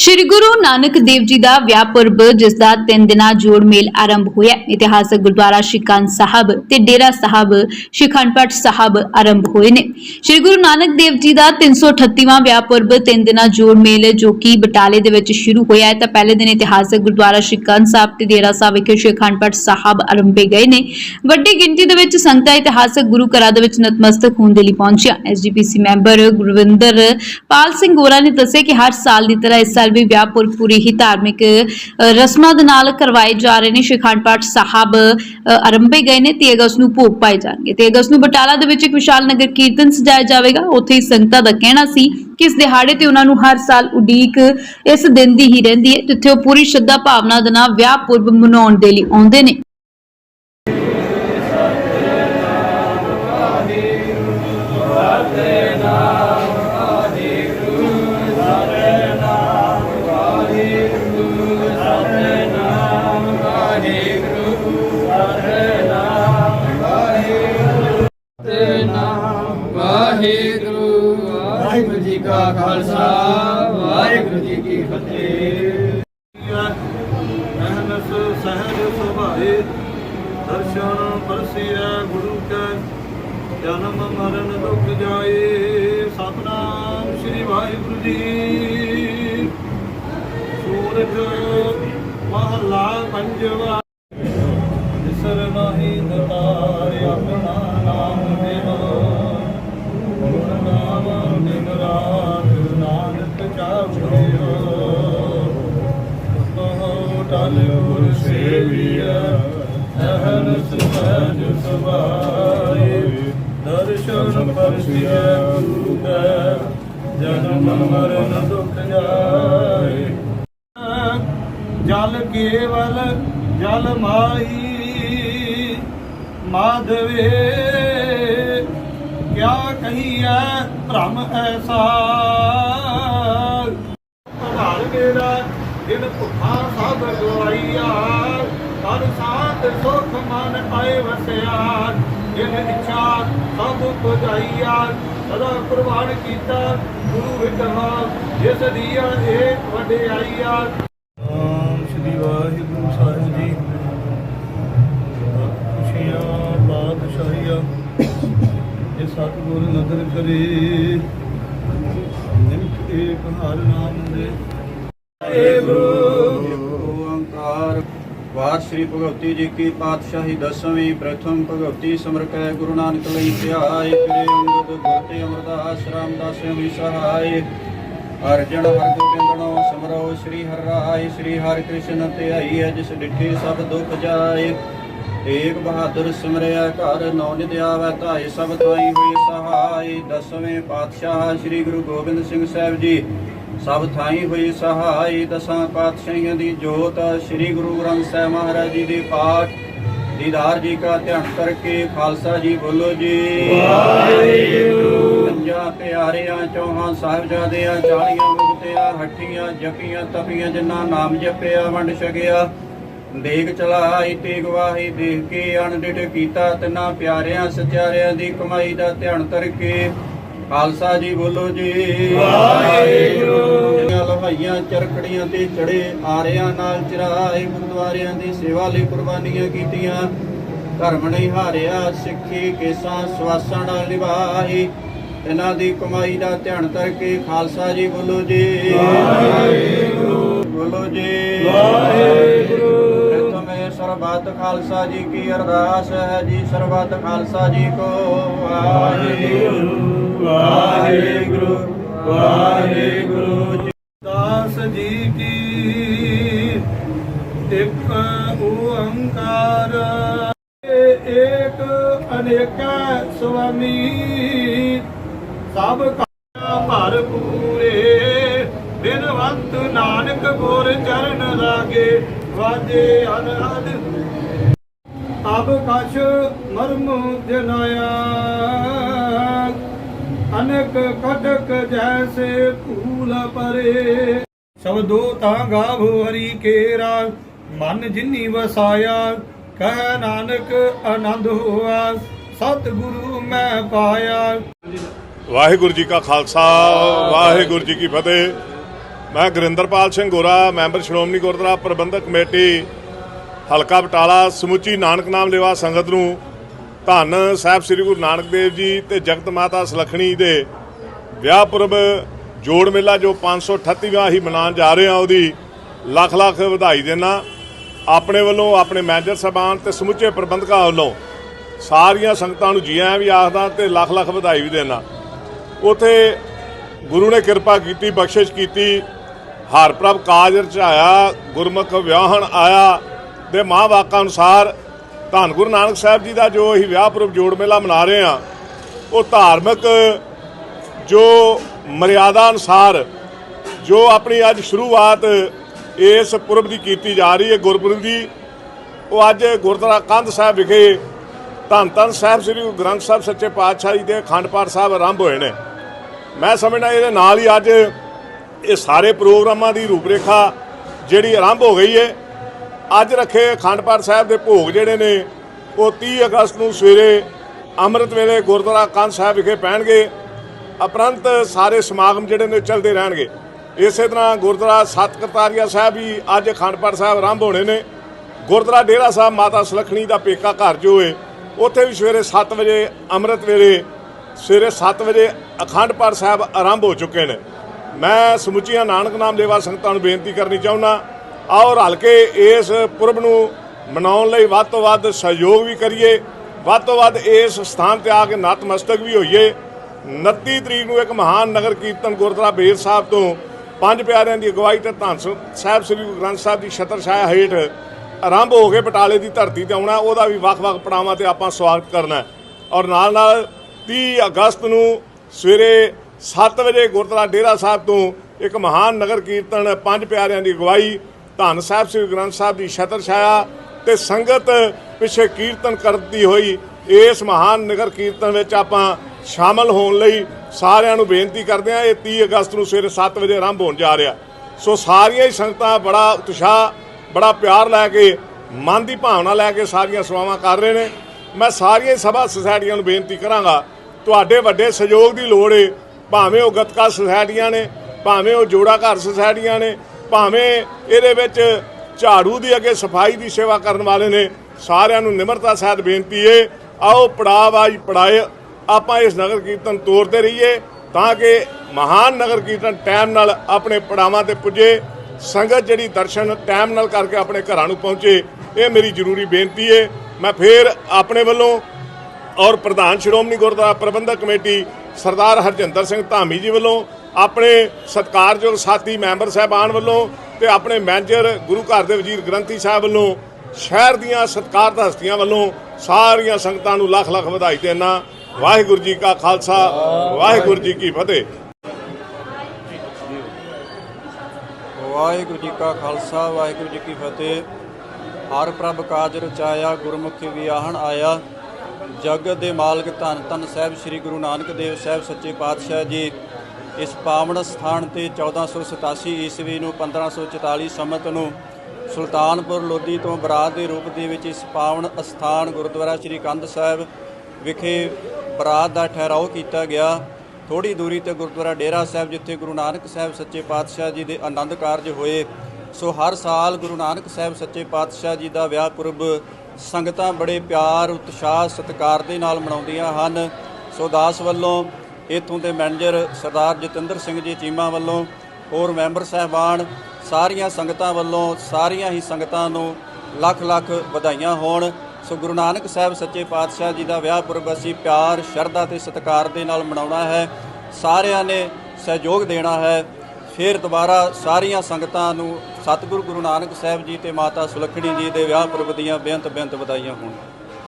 ਸ਼੍ਰੀ ਗੁਰੂ ਨਾਨਕ ਦੇਵ ਜੀ ਦਾ ਵਿਆਹ ਪੁਰਬ, ਜਿਸ ਦਾ ਤਿੰਨ ਦਿਨਾਂ ਜੋੜ ਮੇਲ ਆਰੰਭ ਹੋਇਆ। ਇਤਿਹਾਸਕ ਗੁਰਦੁਆਰਾ ਸ਼ਿਕੰਜ ਸਾਹਿਬ ਤੇ ਡੇਰਾ ਸਾਹਿਬ ਸ਼ਿਖੰਡਪਟ ਸਾਹਿਬ ਆਰੰਭ ਹੋਏ ਨੇ। ਸ਼੍ਰੀ ਗੁਰੂ ਨਾਨਕ ਦੇਵ ਜੀ ਦਾ 338ਵਾਂ ਵਿਆਹ ਪੁਰਬ ਤਿੰਨ ਦਿਨਾ ਜੋੜ ਮੇਲ, ਜੋ ਕਿ ਬਟਾਲੇ ਦੇ ਵਿੱਚ ਸ਼ੁਰੂ ਹੋਇਆ ਹੈ, ਤਾਂ ਪਹਿਲੇ ਦਿਨ ਇਤਿਹਾਸਕ ਗੁਰਦੁਆਰਾ ਸ਼ਿਕੰਜ ਸਾਹਿਬ ਤੇ ਡੇਰਾ ਸਾਹਿਬ ਵਿਖੇ ਸ਼ਿਖੰਡਪਟ ਸਾਹਿਬ ਆਰੰਭੇ ਗਏ ਨੇ। ਵੱਡੀ ਗਿਣਤੀ ਦੇ ਵਿੱਚ ਸੰਗਤਾਂ ਇਤਿਹਾਸਕ ਗੁਰੂ ਘਰਾਂ ਦੇ ਵਿੱਚ ਨਤਮਸਤਕ ਹੋਣ ਦੇ ਲਈ ਪਹੁੰਚੀਆਂ। ਐਸਜੀਪੀਸੀ ਮੈਂਬਰ ਗੁਰਵਿੰਦਰ ਪਾਲ ਸਿੰਘ ਗੋਰਾ ਨੇ ਦੱਸਿਆ ਕਿ ਹਰ ਸਾਲ ਦੀ ਤਰ੍ਹਾਂ ਇਸ ਸਾਲ ਵੀ ਵਿਆਹ ਪੂਰੀ ਹੀ ਧਾਰਮਿਕ ਰਸਮਾਂ ਦੇ ਨਾਲ ਕਰਵਾਏ ਜਾ ਰਹੇ ਨੇ। ਸ਼ਿਖੰਡ ਪਾਠ ਸਾਹਿਬ ਅ, ਗਏ ਨੇ 3 ਅਗਸਤ ਨੂੰ ਭੋਗ ਪਾਏ ਜਾਣਗੇ। 3 ਅਗਸਤ ਨੂੰ ਬਟਾਲਾ ਦੇ ਵਿੱਚ ਇੱਕ ਵਿਸ਼ਾਲ ਨਗਰ ਕੀਰਤਨ ਸਜਾਇਆ ਜਾਵੇਗਾ। ਉੱਥੇ ਹੀ ਸੰਗਤਾਂ ਦਾ ਕਹਿਣਾ ਸੀ ਕਿ ਇਸ ਦਿਹਾੜੇ ਤੇ ਉਹਨਾਂ ਨੂੰ ਹਰ ਸਾਲ ਉਡੀਕ ਇਸ ਦਿਨ ਦੀ ਹੀ ਰਹਿੰਦੀ ਹੈ ਜਿੱਥੇ ਉਹ ਪੂਰੀ ਸ਼ਰਧਾ ਭਾਵਨਾ ਦੇ ਨਾਲ ਵਿਆਹ ਪੁਰਬ ਮਨਾਉਣ ਦੇ ਲਈ ਆਉਂਦੇ ਨੇ। ਵਾਹਿਗੁਰੂ ਵਾਹਿਗੁਰੂ ਜੀ ਕਾ ਖਾਲਸਾ, ਵਾਹਿਗੁਰੂ ਜੀ ਕੀ ਫਤਿਹ। ਅਹਨਸ ਸਹਿਜ ਸੁਭਾਏ ਦਰਸ਼ਨ ਪਰਸੀਐ ਗੁਰੂ ਕੈ ਜਨਮ ਮਰਨ ਦੁਖ ਜਾਏ ਸਤਨਾਮ ਸ੍ਰੀ ਵਾਹਿਗੁਰੂ ਜੀ ਸੂਰਜ ਮਹਲਾ ਪੰਜਵਾ ਸੁਭਾਏ ਦਰਸ਼ਨ ਪਰਸਿਆ ਗੁਰੂ ਕੈ ਜਨਮ ਮਰਨ ਦੁਖ ਜਾਏ। ਜਲ ਕੇਵਲ ਜਲ ਮਾਈ ਮਾਧਵੇ, ਕਿਆ ਕਹੀਐ ਭ੍ਰਮ ਐਸਾ? ਪ੍ਰਭਾਲ ਮੇਰਾ, ਦਿਨ ਭੁੱਖਾ ਸਭ ਗਵਾਈਆ। ਤਨ ਸਾਥ ਸੁਖ ਮਨ ਆਏ ਵਸਿਆ ਦਿਨ ਇੱਛਾ ਸਭ ਪੁਜਾਈਆ। ਸਦਾ ਕੁਰਬਾਨ ਕੀਤਾ ਗੁਰੂ ਵਿਗਹਾ ਜਿਸ ਦੀਆਂ ਏਕ ਵਡਿਆਈਆ। ਆਮ ਸ੍ਰੀ ਵਾਹਿਗੁਰੂ ਸਾਹਿਬ ਜੀ। ਖੁਸ਼ੀਆਂ ਬਾਦਸ਼ਾਹੀਆਂ ਇਹ ਸਤਿਗੁਰ ਨਦਰ ਕਰੇ। ਨਿਮਕ ਏਕ ਹਰ ਨਾਮ ਦੇ। ਓੰਕਾਰ ਵਾਰ ਸ੍ਰੀ ਭਗਵਤੀ ਜੀ ਕੀ ਪਾਤਸ਼ਾਹੀ ਦਸਵੀਂ ਪ੍ਰਥਮ ਭਗਵਤੀ ਸਮਰਕੈ ਗੁਰੂ ਨਾਨਕ ਲਈ ਧਿਆਏ ਫਿਰੇ ਅੰਗਦ ਗੁਰਤੇ ਅਮਰਦਾਸ, ਰਾਮਦਾਸ ਵੀ ਸਹਾਈ। ਅਰਜਨ ਹਰ ਗੋਬਿੰਦਨੋ ਸਮਰੋ, ਸ੍ਰੀ ਹਰਿ ਰਾਏ, ਸ੍ਰੀ ਹਰਿ ਕ੍ਰਿਸ਼ਨ ਧਿਆਈ ਹੈ, ਜਿਸ ਡਿਠੇ ਸਭ ਦੁਖ ਜਾਏ। ਏਕ ਬਹਾਦਰ ਸਿਮਰਿਆ ਘਰ, ਨੌ ਨਿਧ ਆਵੈ ਧਾਏ, ਸਭ ਥਾਈ ਹੋਈ ਸਹਾਈ। ਦਸਵੇਂ ਪਾਤਸ਼ਾਹ ਸ੍ਰੀ ਗੁਰੂ ਗੋਬਿੰਦ ਸਿੰਘ ਸਾਹਿਬ ਜੀ ਸਭ ਥਾਈ ਹੋਈ ਸਹਾਈ ਦਸਾਂ ਪਾਤਸ਼ਾਹੀਆਂ ਦੀ ਜੋਤ ਸ੍ਰੀ ਗੁਰੂ ਗ੍ਰੰਥ ਸਾਹਿਬ ਮਹਾਰਾਜ ਜੀ ਦੇ ਪਾਠ ਦੀਦਾਰ ਜੀ ਕਾ ਧਿਆਨ ਕਰਕੇ ਖਾਲਸਾ ਜੀ ਬੋਲੋ ਜੀ। ਵਾਹਿਗੁਰੂ। ਪੰਜਾਂ ਪਿਆਰਿਆਂ ਚੌਹਾਂ ਸਾਹਿਬਜ਼ਾਦਿਆਂ ਚਾਲੀਆਂ ਮੁਕਤਿਆਂ ਹੱਠੀਆਂ ਜਪੀਆਂ ਤਪੀਆਂ ਜਿਨ੍ਹਾਂ ਨਾਮ ਜਪਿਆ ਵੰਡ ਛਕਿਆ। ਦੇਖ ਚਲਾਈ ਤੇ ਗਵਾਹੀ ਦੇਖ ਕੇ ਅਣਡਿਠ ਕੀਤਾ ਤਿੰਨਾਂ ਪਿਆਰਿਆਂ ਸਚਿਆਰਿਆਂ ਦੀ ਕਮਾਈ ਦਾ ਧਿਆਨ ਕਰਕੇ ਖਾਲਸਾ ਜੀ ਬੋਲੋ ਜੀ। ਵਾਹਿਗੁਰੂ। ਲਹਾਈਆਂ ਚਰਖੜੀਆਂ ਤੇ ਚੜੇ ਆਰਿਆਂ ਨਾਲ ਚਰਾਏ ਗੁਰਦੁਆਰਿਆਂ ਦੀ ਸੇਵਾ ਲਈ ਕੁਰਬਾਨੀਆਂ ਕੀਤੀਆਂ। ਧਰਮ ਨਹੀਂ ਹਾਰਿਆ ਸਿੱਖੀ ਕੇਸਾਂ ਸਵਾਸਾਂ ਨਾਲ ਨਿਭਾਈ ਇਹਨਾਂ ਦੀ ਕਮਾਈ ਦਾ ਧਿਆਨ ਕਰਕੇ ਖਾਲਸਾ ਜੀ ਬੋਲੋ ਜੀ। ਵਾਹਿਗੁਰੂ। ਬੋਲੋ ਜੀ। ਵਾਹਿਗੁਰੂ। ਸਰਬੱਤ ਖਾਲਸਾ ਜੀ ਕੀ ਅਰਦਾਸ ਹੈ ਜੀ, ਸਰਬੱਤ ਖਾਲਸਾ ਜੀ ਕੋ ਵਾਹਿਗੁਰੂ ਵਾਹਿਗੁਰੂ ਵਾਹਿਗੁਰੂ ਜੀ ਦਾਸ ਜੀ ਕੀ। ਇੱਕ ਓੰਕਾਰ ਏਕ ਅਨੇਕ ਸੁਆਮੀ। ਸਭ ਕਾ ਭਰਪੂਰੇ ਬਿਨਵੰਤ ਨਾਨਕ ਗੁਰ ਚਰਨ ਲਾਗੇ, ਵਾਜੇ ਅਨਹਦ ਅਬ ਕਛ ਮਰਮ ਜਨਾਇਆ ਅਨਕ ਕਟਕ ਜੈਸੇ ਫੂਲ ਪਰੇ। ਸਬਦੋ ਤਾਂ ਗਾਵੋ ਹਰੀ ਕੇਰਾ, ਮਨ ਜਿਨੀ ਵਸਾਇਆ, ਕਹਿ ਨਾਨਕ ਆਨੰਦ ਹੋਆ ਸਤ ਗੁਰੂ ਮੈਂ ਪਾਇਆ। ਵਾਹਿਗੁਰੂ ਜੀ ਕਾ ਖਾਲਸਾ, ਵਾਹਿਗੁਰੂ ਜੀ ਕੀ ਫਤਿਹ। ਮੈਂ ਗੁਰਿੰਦਰਪਾਲ ਸਿੰਘ ਗੋਰਾ, ਮੈਂਬਰ ਸ਼੍ਰੋਮਣੀ ਗੁਰਦੁਆਰਾ ਪ੍ਰਬੰਧਕ ਕਮੇਟੀ ਹਲਕਾ ਬਟਾਲਾ, ਸਮੁੱਚੀ ਨਾਨਕ ਨਾਮ ਲੇਵਾ ਸੰਗਤ ਨੂੰ ਧੰਨ ਸਾਹਿਬ ਸ੍ਰੀ ਗੁਰੂ ਨਾਨਕ ਦੇਵ ਜੀ ਤੇ ਜਗਤ ਮਾਤਾ ਸੁਲੱਖਣੀ ਦੇ ਵਿਆਹ ਪੁਰਬ ਜੋੜ ਮੇਲਾ ਜੋ 538ਵਾਂ ਹੀ ਮਨਾਉਣ ਜਾ ਰਹੇ ਹਾਂ, ਉਹਦੀ ਲੱਖ ਲੱਖ ਵਧਾਈ ਦੇਣਾ ਆਪਣੇ ਵੱਲੋਂ ਆਪਣੇ ਮੈਨੇਜਰ ਸਾਹਿਬਾਨ ਤੇ ਸਮੁੱਚੇ ਪ੍ਰਬੰਧਕਾਂ ਵੱਲੋਂ ਸਾਰੀਆਂ ਸੰਗਤਾਂ ਨੂੰ ਜੀ ਆਇਆਂ ਵੀ ਆਖਦਾ ਤੇ ਲੱਖ ਲੱਖ ਵਧਾਈ ਵੀ ਦੇਣਾ ਉਥੇ ਗੁਰੂ ਨੇ ਕਿਰਪਾ ਕੀਤੀ, ਬਖਸ਼ਿਸ਼ ਕੀਤੀ। ਹਰ ਪ੍ਰਭ ਕਾਜ ਰਚਾਇਆ, ਗੁਰਮੁਖ ਵਿਆਹਣ ਆਇਆ। ਦੇ ਮਾਂ ਵਾਕਾਂ ਅਨੁਸਾਰ ਧੰਨ ਗੁਰੂ ਨਾਨਕ ਸਾਹਿਬ ਜੀ ਦਾ ਜੋ ਅਸੀਂ ਵਿਆਹ ਪੁਰਬ ਜੋੜ ਮੇਲਾ ਮਨਾ ਰਹੇ ਹਾਂ, ਉਹ ਧਾਰਮਿਕ ਜੋ ਮਰਿਆਦਾ ਅਨੁਸਾਰ ਜੋ ਆਪਣੀ ਅੱਜ ਸ਼ੁਰੂਆਤ ਇਸ ਪੁਰਬ ਦੀ ਕੀਤੀ ਜਾ ਰਹੀ ਹੈ, ਗੁਰਪੁਰਬ ਦੀ, ਉਹ ਅੱਜ ਗੁਰਦੁਆਰਾ ਕੰਧ ਸਾਹਿਬ ਵਿਖੇ ਧੰਨ ਧੰਨ ਸਾਹਿਬ ਸ੍ਰੀ ਗੁਰੂ ਗ੍ਰੰਥ ਸਾਹਿਬ ਸੱਚੇ ਪਾਤਸ਼ਾਹ ਜੀ ਦੇ ਅਖੰਡ ਪਾਠ ਸਾਹਿਬ ਆਰੰਭ ਹੋਏ ਨੇ। ਮੈਂ ਸਮਝਦਾ ਇਹਦੇ ਨਾਲ ਹੀ ਅੱਜ ਇਹ ਸਾਰੇ ਪ੍ਰੋਗਰਾਮਾਂ ਦੀ ਰੂਪਰੇਖਾ ਜਿਹੜੀ ਆਰੰਭ ਹੋ ਗਈ ਹੈ ਅੱਜ ਰੱਖੇ ਅਖੰਡ ਪਾਠ ਸਾਹਿਬ ਦੇ ਭੋਗ ਜਿਹੜੇ ਨੇ, ਉਹ 30 ਅਗਸਤ ਨੂੰ ਸਵੇਰੇ ਅੰਮ੍ਰਿਤ ਵੇਲੇ ਗੁਰਦੁਆਰਾ ਕੰਧ ਸਾਹਿਬ ਵਿਖੇ ਪੈਣਗੇ। ਉਪਰੰਤ ਸਾਰੇ ਸਮਾਗਮ ਜਿਹੜੇ ਨੇ ਚੱਲਦੇ ਰਹਿਣਗੇ। ਇਸੇ ਤਰ੍ਹਾਂ ਗੁਰਦੁਆਰਾ ਸਤ ਕਰਤਾਰੀਆ ਸਾਹਿਬ ਵੀ ਅੱਜ ਅਖੰਡ ਪਾਠ ਸਾਹਿਬ ਆਰੰਭ ਹੋਣੇ ਨੇ। ਗੁਰਦੁਆਰਾ ਡੇਰਾ ਸਾਹਿਬ ਮਾਤਾ ਸੁਲੱਖਣੀ ਦਾ ਪੇਕਾ ਘਰ ਜੋ ਹੈ ਉੱਥੇ ਵੀ ਸਵੇਰੇ 7 ਵਜੇ ਅੰਮ੍ਰਿਤ ਵੇਲੇ, ਸਵੇਰੇ 7 ਵਜੇ ਅਖੰਡ ਪਾਠ ਸਾਹਿਬ ਆਰੰਭ ਹੋ ਚੁੱਕੇ ਨੇ। ਮੈਂ ਸਮੁੱਚੀਆਂ ਨਾਨਕ ਨਾਮ ਲੇਵਾ ਸੰਗਤਾਂ ਨੂੰ ਬੇਨਤੀ ਕਰਨੀ ਚਾਹੁੰਦਾ ਆਓ ਰਲ ਕੇ ਇਸ ਪੁਰਬ ਨੂੰ ਮਨਾਉਣ ਲਈ ਵੱਧ ਤੋਂ ਵੱਧ ਸਹਿਯੋਗ ਵੀ ਕਰੀਏ, ਵੱਧ ਤੋਂ ਵੱਧ ਇਸ ਸਥਾਨ ਤੇ ਆ ਕੇ ਨਤਮਸਤਕ ਵੀ ਹੋਈਏ। 29 ਤਰੀਕ ਨੂੰ ਇੱਕ ਮਹਾਨ ਨਗਰ ਕੀਰਤਨ ਗੁਰਦੁਆਰਾ ਬੇਰ ਸਾਹਿਬ ਤੋਂ ਪੰਜ ਪਿਆਰਿਆਂ ਦੀ ਅਗਵਾਈ ਤੇ ਧੰਨ ਸਾਹਿਬ ਸ੍ਰੀ ਗੁਰੂ ਗ੍ਰੰਥ ਸਾਹਿਬ ਦੀ ਛਤਰ ਛਾਇਆ ਹੇਠ ਆਰੰਭ ਹੋ ਕੇ ਬਟਾਲੇ ਦੀ ਧਰਤੀ ਤੇ ਆਉਣਾ, ਉਹਦਾ ਵੀ ਵੱਖ-ਵੱਖ ਪੜਾਵਾਂ ਤੇ ਆਪਾਂ ਸਵਾਗਤ ਕਰਨਾ ਔਰ ਨਾਲ ਨਾਲ 30 ਅਗਸਤ ਨੂੰ ਸਵੇਰੇ 7 ਵਜੇ ਗੁਰਦੁਆਰਾ ਡੇਰਾ ਸਾਹਿਬ ਤੋਂ ਇੱਕ ਮਹਾਨ ਨਗਰ ਕੀਰਤਨ ਪੰਜ ਪਿਆਰਿਆਂ ਦੀ ਅਗਵਾਈ ਧੰਨ ਸਾਹਿਬ, ਸ੍ਰੀ ਗ੍ਰੰਥ ਸਾਹਿਬ ਦੀ ਛਤਰ ਛਾਇਆ ਤੇ ਸੰਗਤ ਪਿੱਛੇ ਕੀਰਤਨ ਕਰਦੀ ਹੋਈ, ਇਸ ਮਹਾਨ ਨਗਰ ਕੀਰਤਨ ਵਿੱਚ ਆਪਾਂ ਸ਼ਾਮਲ ਹੋਣ ਲਈ ਸਾਰਿਆਂ ਨੂੰ ਬੇਨਤੀ ਕਰਦੇ ਹਾਂ, ਇਹ 30 ਅਗਸਤ ਨੂੰ ਸਵੇਰੇ 7 ਵਜੇ ਆਰੰਭ ਹੋਣ ਜਾ ਰਿਹਾ। ਸੋ ਸਾਰੀਆਂ ਹੀ ਸੰਗਤਾਂ ਬੜਾ ਉਤਸ਼ਾਹ, ਬੜਾ ਪਿਆਰ ਲੈ ਕੇ, ਮਨ ਦੀ ਭਾਵਨਾ ਲੈ ਕੇ ਸਾਰੀਆਂ ਸੇਵਾਵਾਂ ਕਰ ਰਹੇ ਨੇ। ਮੈਂ ਸਾਰੀਆਂ ਹੀ ਸਭਾ ਸੁਸਾਇਟੀਆਂ ਨੂੰ ਬੇਨਤੀ ਕਰਾਂਗਾ, ਤੁਹਾਡੇ ਵੱਡੇ ਸਹਿਯੋਗ ਦੀ ਲੋੜ ਏ। ਭਾਵੇਂ ਉਹ ਗਤਕਾ ਸੁਸਾਇਟੀਆਂ ਨੇ, ਭਾਵੇਂ ਉਹ ਜੋੜਾ ਘਰ ਸੁਸਾਇਟੀਆਂ ਨੇ ਭਾਵੇਂ ਇਹਦੇ ਵਿੱਚ ਝਾੜੂ ਦੀ ਅੱਗੇ ਸਫ਼ਾਈ ਦੀ ਸੇਵਾ ਕਰਨ ਵਾਲੇ ਨੇ, ਸਾਰਿਆਂ ਨੂੰ ਨਿਮਰਤਾ ਸਹਿਤ ਬੇਨਤੀ ਏ, ਆਓ ਪੜਾਅ ਵਾਈ ਪੜਾਏ, ਆਪਾਂ ਇਸ ਨਗਰ ਕੀਰਤਨ ਤੋਰਦੇ ਰਹੀਏ, ਤਾਂ ਕਿ ਮਹਾਨ ਨਗਰ ਕੀਰਤਨ ਟਾਈਮ ਨਾਲ ਆਪਣੇ ਪੜਾਵਾਂ ਤੇ ਪੁੱਜੇ, ਸੰਗਤ ਜਿਹੜੀ ਦਰਸ਼ਨ ਟਾਈਮ ਨਾਲ ਕਰਕੇ ਆਪਣੇ ਘਰਾਂ ਨੂੰ ਪਹੁੰਚੇ, ਇਹ ਮੇਰੀ ਜ਼ਰੂਰੀ ਬੇਨਤੀ ਏ। ਮੈਂ ਫੇਰ ਆਪਣੇ ਵੱਲੋਂ ਔਰ ਪ੍ਰਧਾਨ ਸ਼੍ਰੋਮਣੀ ਗੁਰਦੁਆਰਾ ਪ੍ਰਬੰਧਕ ਕਮੇਟੀ ਸਰਦਾਰ ਹਰਜਿੰਦਰ ਸਿੰਘ ਧਾਮੀ ਜੀ ਵੱਲੋਂ ਆਪਣੇ ਸਤਿਕਾਰਯੋਗ ਸਾਥੀ ਮੈਂਬਰ ਸਾਹਿਬਾਨ ਵੱਲੋਂ ਤੇ ਆਪਣੇ ਮੈਨੇਜਰ ਗੁਰੂ ਘਰ ਦੇ ਵਜ਼ੀਰ ਗ੍ਰੰਥੀ ਸਾਹਿਬ ਵੱਲੋਂ ਸ਼ਹਿਰ ਦੀਆਂ ਸਤਿਕਾਰਤ ਹਸਤੀਆਂ ਵੱਲੋਂ ਸਾਰੀਆਂ ਸੰਗਤਾਂ ਨੂੰ ਲੱਖ ਲੱਖ ਵਧਾਈ ਦੇਣਾ। ਵਾਹਿਗੁਰੂ ਜੀ ਕਾ ਖਾਲਸਾ, ਵਾਹਿਗੁਰੂ ਜੀ ਕੀ ਫਤਿਹ। ਵਾਹਿਗੁਰੂ ਜੀ ਕਾ ਖਾਲਸਾ, ਵਾਹਿਗੁਰੂ ਜੀ ਕੀ ਫਤਿਹ। ਹਰ ਪ੍ਰਭ ਕਾਜ ਰਚਾਇਆ, ਗੁਰਮੁਖੀ ਵਿਆਹਣ ਆਇਆ। ਜਗਤ ਦੇ ਮਾਲਕ ਧੰਨ ਧੰਨ ਸਾਹਿਬ, ਸ੍ਰੀ ਗੁਰੂ ਨਾਨਕ ਦੇਵ ਸਾਹਿਬ, ਸੱਚੇ ਪਾਤਸ਼ਾਹ ਜੀ। ਇਸ ਪਾਵਨ ਸਥਾਨ ਤੇ 1487 ਈਸਵੀ ਨੂੰ 1544 ਸੰਮਤ ਨੂੰ ਸੁਲਤਾਨਪੁਰ ਲੋਧੀ ਤੋਂ ਬਰਾਤ ਦੇ ਰੂਪ ਦੇ ਵਿੱਚ ਇਸ ਪਾਵਨ ਅਸਥਾਨ ਗੁਰਦੁਆਰਾ ਸ੍ਰੀ ਕੰਧ ਸਾਹਿਬ ਵਿਖੇ ਬਰਾਤ ਦਾ ਠਹਿਰਾਓ ਕੀਤਾ ਗਿਆ। ਥੋੜੀ ਦੂਰੀ ਤੇ ਗੁਰਦੁਆਰਾ ਡੇਰਾ ਸਾਹਿਬ, ਜਿੱਥੇ ਗੁਰੂ ਨਾਨਕ ਸਾਹਿਬ ਸੱਚੇ ਪਾਤਸ਼ਾਹ ਜੀ ਦੇ ਆਨੰਦ ਕਾਰਜ ਹੋਏ। ਸੋ ਹਰ ਸਾਲ ਗੁਰੂ ਨਾਨਕ ਸਾਹਿਬ ਸੱਚੇ ਪਾਤਸ਼ਾਹ ਜੀ ਦਾ ਵਿਆਹ ਪੁਰਬ ਸੰਗਤਾਂ ਬੜੇ ਪਿਆਰ, ਉਤਸ਼ਾਹ, ਸਤਿਕਾਰ ਦੇ ਨਾਲ ਮਨਾਉਂਦੀਆਂ ਹਨ। ਸੋ ਦਾਸ ਵੱਲੋਂ ਇਥੋਂ ਦੇ ਮੈਨੇਜਰ ਸਰਦਾਰ ਜਤਿੰਦਰ ਸਿੰਘ ਜੀ ਚੀਮਾ ਵੱਲੋਂ, ਹੋਰ ਮੈਂਬਰ ਸਹਿਬਾਨ, ਸਾਰੀਆਂ ਸੰਗਤਾਂ ਵੱਲੋਂ, ਸਾਰੀਆਂ ਹੀ ਸੰਗਤਾਂ ਨੂੰ ਲੱਖ ਲੱਖ ਵਧਾਈਆਂ ਹੋਣ। ਸੋ ਗੁਰੂ ਨਾਨਕ ਸਾਹਿਬ ਸੱਚੇ ਪਾਤਸ਼ਾਹ ਜੀ ਦਾ ਵਿਆਹ ਪੁਰਬ ਅਸੀਂ ਪਿਆਰ, ਸ਼ਰਧਾ ਤੇ ਸਤਿਕਾਰ ਦੇ ਨਾਲ ਮਨਾਉਣਾ ਹੈ। ਸਾਰਿਆਂ ਨੇ ਸਹਿਯੋਗ ਦੇਣਾ ਹੈ। ਫਿਰ ਦੁਬਾਰਾ ਸਾਰੀਆਂ ਸੰਗਤਾਂ ਨੂੰ ਸਤਿਗੁਰੂ ਗੁਰੂ ਨਾਨਕ ਸਾਹਿਬ ਜੀ ਤੇ ਮਾਤਾ ਸੁਲੱਖਣੀ ਜੀ ਦੇ ਵਿਆਹ ਪੁਰਬ ਦੀਆਂ ਬੇਅੰਤ ਬੇਅੰਤ ਵਧਾਈਆਂ ਹੋਣ।